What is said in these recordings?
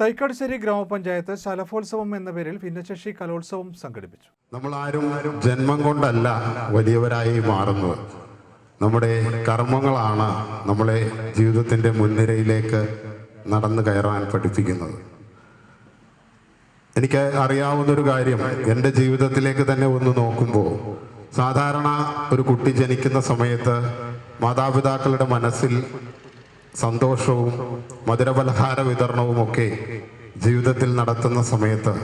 തൈക്കാടുശ്ശേരി ഗ്രാമപഞ്ചായത്ത് ശലഭോത്സവം എന്ന പേരിൽ ഭിന്നശേഷി കലോത്സവം സംഘടിപ്പിച്ചു. നമ്മൾ ആരും ജന്മം കൊണ്ടല്ല വലിയവരായി മാറുന്നത്. നമ്മുടെ കർമ്മങ്ങളാണ് നമ്മളെ ജീവിതത്തിന്റെ മുൻനിരയിലേക്ക് നടന്നു കയറാൻ പഠിപ്പിക്കുന്നത്. എനിക്ക് അറിയാവുന്നൊരു കാര്യം എന്റെ ജീവിതത്തിലേക്ക് തന്നെ ഒന്ന് നോക്കുമ്പോൾ സാധാരണ ഒരു കുട്ടി ജനിക്കുന്ന സമയത്ത് മാതാപിതാക്കളുടെ മനസ്സിൽ സന്തോഷവും മധുരപലഹാര വിതരണവുമൊക്കെ ജീവിതത്തിൽ നടത്തുന്ന സമയത്ത്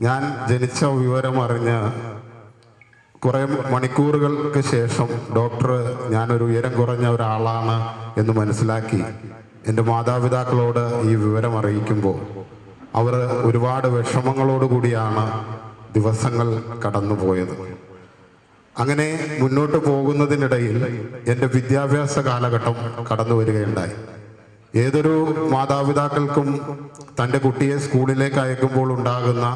ഞാൻ ജനിച്ച വിവരം അറിഞ്ഞ് കുറേ മണിക്കൂറുകൾക്ക് ശേഷം ഡോക്ടർ ഞാനൊരു ഉയരം കുറഞ്ഞ ഒരാളാണ് എന്ന് മനസ്സിലാക്കി എന്റെ മാതാപിതാക്കളോട് ഈ വിവരം അറിയിക്കുമ്പോൾ അവർ ഒരുപാട് വിഷമങ്ങളോടുകൂടിയാണ് ദിവസങ്ങൾ കടന്നുപോയത്. അങ്ങനെ മുന്നോട്ട് പോകുന്നതിനിടയിൽ എന്റെ വിദ്യാഭ്യാസ കാലഘട്ടം കടന്നു വരികയുണ്ടായി. ഏതൊരു മാതാപിതാക്കൾക്കും തന്റെ കുട്ടിയെ സ്കൂളിലേക്ക് അയക്കുമ്പോൾ ഉണ്ടാകുന്ന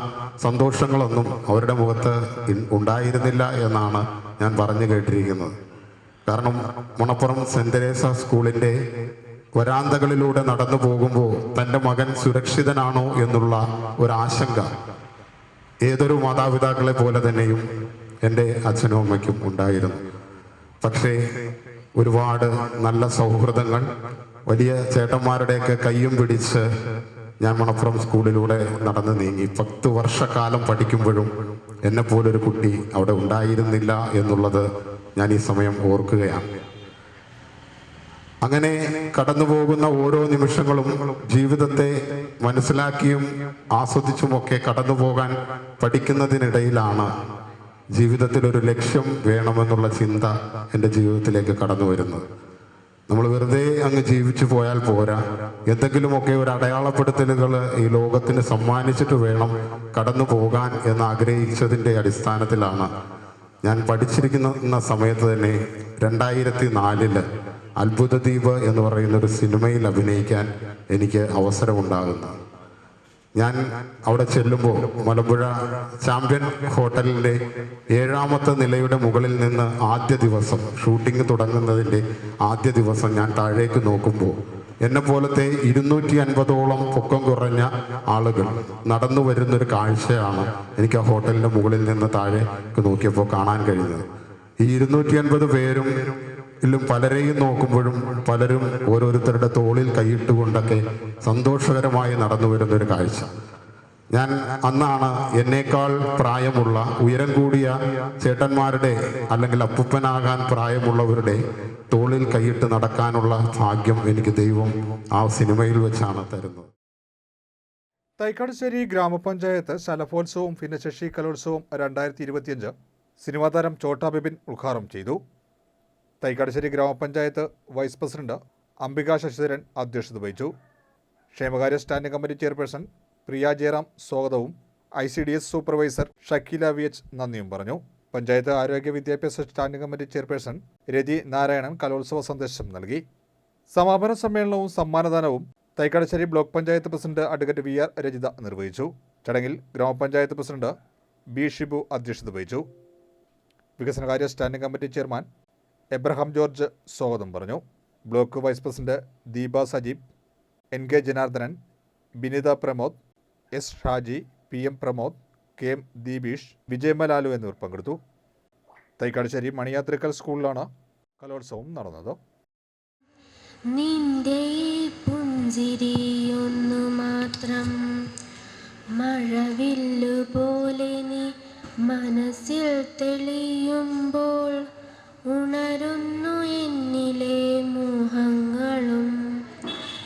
സന്തോഷങ്ങളൊന്നും അവരുടെ മുഖത്ത് ഉണ്ടായിരുന്നില്ല എന്നാണ് ഞാൻ പറഞ്ഞു കേട്ടിരിക്കുന്നത്. കാരണം മണപ്പുറം സെന്റ് തെരേസ സ്കൂളിന്റെ വരാന്തകളിലൂടെ നടന്നു പോകുമ്പോൾ തന്റെ മകൻ സുരക്ഷിതനാണോ എന്നുള്ള ഒരാശങ്ക ഏതൊരു മാതാപിതാക്കളെ പോലെ തന്നെയും എന്റെ അച്ഛനും അമ്മയ്ക്കും ഉണ്ടായിരുന്നു. പക്ഷേ ഒരുപാട് നല്ല സൗഹൃദങ്ങൾ വലിയ ചേട്ടന്മാരുടെയൊക്കെ കയ്യും പിടിച്ച് ഞാൻ മണപ്പുറം സ്കൂളിലൂടെ നടന്നു നീങ്ങി. പത്ത് വർഷക്കാലം പഠിക്കുമ്പോഴും എന്നെ പോലൊരു കുട്ടി അവിടെ ഉണ്ടായിരുന്നില്ല എന്നുള്ളത് ഞാൻ ഈ സമയം ഓർക്കുകയാണ്. അങ്ങനെ കടന്നുപോകുന്ന ഓരോ നിമിഷങ്ങളും ജീവിതത്തെ മനസ്സിലാക്കിയും ആസ്വദിച്ചുമൊക്കെ കടന്നു പോകാൻ പഠിക്കുന്നതിനിടയിലാണ് ജീവിതത്തിൽ ഒരു ലക്ഷ്യം വേണമെന്നുള്ള ചിന്ത എന്റെ ജീവിതത്തിലേക്ക് കടന്നു വരുന്നത് നമ്മൾ വെറുതെ അങ്ങ് ജീവിച്ചു പോയാൽ പോരാ. എന്തെങ്കിലുമൊക്കെ ഒരു അടയാളപ്പെടുത്തലുകൾ ഈ ലോകത്തിന് സമ്മാനിച്ചിട്ട് വേണം കടന്നു പോകാൻ എന്ന് ആഗ്രഹിച്ചതിന്റെ അടിസ്ഥാനത്തിലാണ് ഞാൻ പഠിച്ചിരിക്കുന്ന സമയത്ത് തന്നെ രണ്ടായിരത്തി നാലിൽ അത്ഭുതദ്വീപ് എന്ന് പറയുന്ന ഒരു സിനിമയിൽ അഭിനയിക്കാൻ എനിക്ക് അവസരമുണ്ടാകുന്നു ഞാൻ അവിടെ ചെല്ലുമ്പോൾ മലമ്പുഴ ചാമ്പ്യൻ ഹോട്ടലിന്റെ ഏഴാമത്തെ നിലയുടെ മുകളിൽ നിന്ന് ആദ്യ ദിവസം ഷൂട്ടിംഗ് തുടങ്ങുന്നതിന്റെ ആദ്യ ദിവസം ഞാൻ താഴേക്ക് നോക്കുമ്പോൾ എന്നെ പോലത്തെ ഇരുന്നൂറ്റി അൻപതോളം പൊക്കം കുറഞ്ഞ ആളുകൾ നടന്നു വരുന്നൊരു കാഴ്ചയാണ് എനിക്ക് ആ ഹോട്ടലിന്റെ മുകളിൽ നിന്ന് താഴേക്ക് നോക്കിയപ്പോൾ കാണാൻ കഴിഞ്ഞത് ഈ ഇരുന്നൂറ്റി അൻപത് പേരും പലരെയും നോക്കുമ്പോഴും പലരും ഓരോരുത്തരുടെ തോളിൽ കൈയിട്ടുകൊണ്ടൊക്കെ സന്തോഷകരമായി നടന്നു വരുന്ന ഒരു കാഴ്ച. ഞാൻ അന്നാണ് എന്നേക്കാൾ പ്രായമുള്ള ഉയരം കൂടിയ ചേട്ടന്മാരുടെ അല്ലെങ്കിൽ അപ്പൂപ്പനാകാൻ പ്രായമുള്ളവരുടെ തോളിൽ കൈയിട്ട് നടക്കാനുള്ള ഭാഗ്യം എനിക്ക് ദൈവം ആ സിനിമയിൽ വെച്ചാണ് തരുന്നത്. തൈക്കാടശ്ശേരി ഗ്രാമപഞ്ചായത്ത് ശലഭോത്സവം ഭിന്നശേഷി കലോത്സവം രണ്ടായിരത്തി ഇരുപത്തിയഞ്ച് സിനിമാതാരം ചോട്ടാ ബിബിൻ ഉദ്ഘാടനം ചെയ്തു. തൈക്കാടുശ്ശേരി ഗ്രാമപഞ്ചായത്ത് വൈസ് പ്രസിഡന്റ് അംബിക ശശിധരൻ അധ്യക്ഷത വഹിച്ചു. ക്ഷേമകാര്യ standing committee chairperson Priya Jayaram സ്വാഗതവും I C D S supervisor Shakeela V H നന്ദിയും പറഞ്ഞു. പഞ്ചായത്ത് ആരോഗ്യ വിദ്യാഭ്യാസ standing committee chairperson Rathi Narayanan കലോത്സവ സന്ദേശം നൽകി. സമാപന സമ്മേളനവും സമ്മാനദാനവും Thaikkattussery block panchayat president advocate V R Rajitha നിർവഹിച്ചു. ചടങ്ങിൽ ഗ്രാമപഞ്ചായത്ത് പ്രസിഡന്റ് ബി ഷിബു അധ്യക്ഷത വഹിച്ചു. വികസനകാര്യ standing committee chairman Abraham George സ്വാഗതം പറഞ്ഞു. Block vice president Deepa Sajeeb N K Janardhanan Binitha Pramod S Shaji P M Pramod K M Deepeesh വിജയമലാലു എന്നിവർ പങ്കെടുത്തു. തൈക്കാടുശ്ശേരി മണിയാത്രിക്കൽ സ്കൂളിലാണ് കലോത്സവം നടന്നത്. നിന്റെ പുഞ്ചിരിയൊന്നു മാത്രം മഴവില്ലു പോലെ നീ മനസ്സിൽ തെളിയുമ്പോൾ